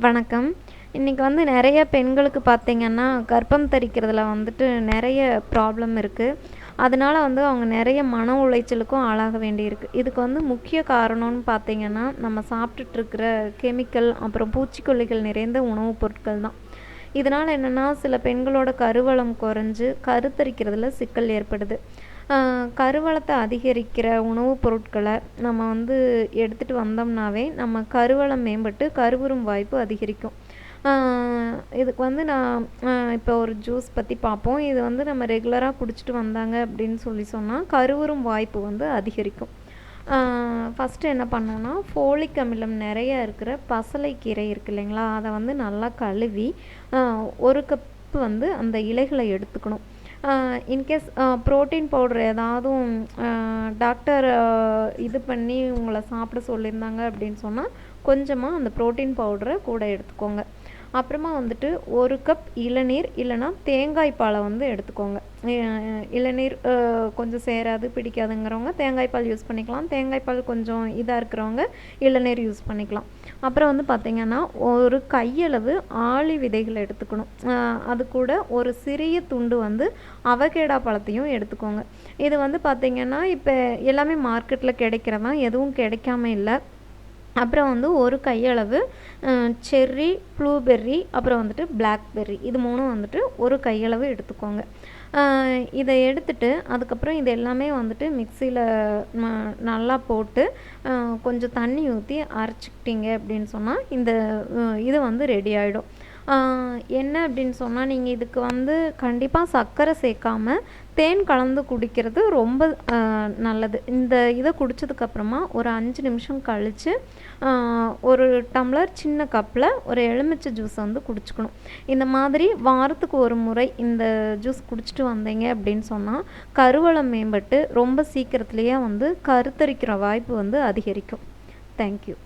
வணக்கம். இன்றைக்கி வந்து நிறைய பெண்களுக்கு பார்த்திங்கன்னா கர்ப்பம் தரிக்கிறதுல வந்துட்டு நிறைய ப்ராப்ளம் இருக்குது அதனால வந்து அவங்க நிறைய மன உளைச்சலுக்கும் ஆளாக வேண்டியிருக்கு. இதுக்கு வந்து முக்கிய காரணம்னு பார்த்திங்கன்னா நம்ம சாப்பிட்டுட்ருக்கிற கெமிக்கல் அப்புறம் பூச்சிக்கொல்லிகள் நிறைந்த உணவுப் பொருட்கள் தான். இதனால் என்னென்னா சில பெண்களோட கருவளம் குறைஞ்சு கருத்தரிக்கிறதுல சிக்கல் ஏற்படுது. கருவளத்தை அதிகரிக்கிற உணவுப் பொருட்களை நம்ம வந்து எடுத்துகிட்டு வந்தோம்னாவே நம்ம கருவளம் மேம்பட்டு கருவுறும் வாய்ப்பு அதிகரிக்கும். இதுக்கு வந்து நான் இப்போ ஒரு ஜூஸ் பற்றி பார்ப்போம். இது வந்து நம்ம ரெகுலராக குடிச்சிட்டு வந்தாங்க அப்படின்னு சொல்லி சொன்னால் கருவுறும் வாய்ப்பு வந்து அதிகரிக்கும். ஃபஸ்ட்டு என்ன பண்ணோன்னா ஃபோலிக் அமிலம் நிறையா இருக்கிற பசலைக்கீரை இருக்கு இல்லைங்களா? அதை வந்து நல்லா கழுவி ஒரு கப்பு வந்து அந்த இலைகளை எடுத்துக்கணும். இன்கேஸ் ப்ரோட்டீன் பவுடர் ஏதாவதும் டாக்டர் இது பண்ணி உங்களை சாப்பிட சொல்லியிருந்தாங்க அப்படின்னு சொன்னால் கொஞ்சமாக அந்த ப்ரோட்டீன் பவுடரை கூட எடுத்துக்கோங்க. அப்புறமா வந்துட்டு ஒரு கப் இளநீர் இல்லைன்னா தேங்காய் பாலை வந்து எடுத்துக்கோங்க. இளநீர் கொஞ்சம் சேராது பிடிக்காதுங்கிறவங்க தேங்காய் பால் யூஸ் பண்ணிக்கலாம். தேங்காய் பால் கொஞ்சம் இதாக இருக்கிறவங்க இளநீர் யூஸ் பண்ணிக்கலாம். அப்புறம் வந்து பார்த்திங்கன்னா ஒரு கையளவு ஆளி விதைகள் எடுத்துக்கணும். அது கூட ஒரு சிறிய துண்டு வந்து அவகேடா பழத்தையும் எடுத்துக்கோங்க. இது வந்து பார்த்திங்கன்னா இப்போ எல்லாமே மார்க்கெட்டில் கிடைக்கிறதான் எதுவும் கிடைக்காம இல்லை. அப்புறம் வந்து ஒரு கையளவு செர்ரி ப்ளூபெர்ரி அப்புறம் வந்துட்டு பிளாக்பெர்ரி இது மூணும் வந்துட்டு ஒரு கையளவு எடுத்துக்கோங்க. இதை எடுத்துட்டு அதுக்கப்புறம் இது எல்லாமே வந்துட்டு மிக்சியில் நல்லா போட்டு கொஞ்சம் தண்ணி ஊற்றி அரைச்சிக்கிட்டீங்க அப்படின்னு சொன்னால் இந்த இது வந்து ரெடி ஆகிடும் என்ன அப்படின்னு சொன்னால் நீங்கள் இதுக்கு வந்து கண்டிப்பாக சர்க்கரை சேர்க்காம தேன் கலந்து குடிக்கிறது ரொம்ப நல்லது. இந்த இதை குடித்ததுக்கப்புறமா ஒரு அஞ்சு நிமிஷம் கழித்து ஒரு டம்ளர் சின்ன கப்பில் ஒரு எலுமிச்சை ஜூஸை வந்து குடிச்சுக்கணும். இந்த மாதிரி வாரத்துக்கு ஒரு முறை இந்த ஜூஸ் குடிச்சிட்டு வந்தீங்க அப்படின்னு சொன்னால் கருவளம் மேம்பட்டு ரொம்ப சீக்கிரத்துலேயே வந்து கருத்தரிக்கிற வாய்ப்பு வந்து அதிகரிக்கும். தேங்க்யூ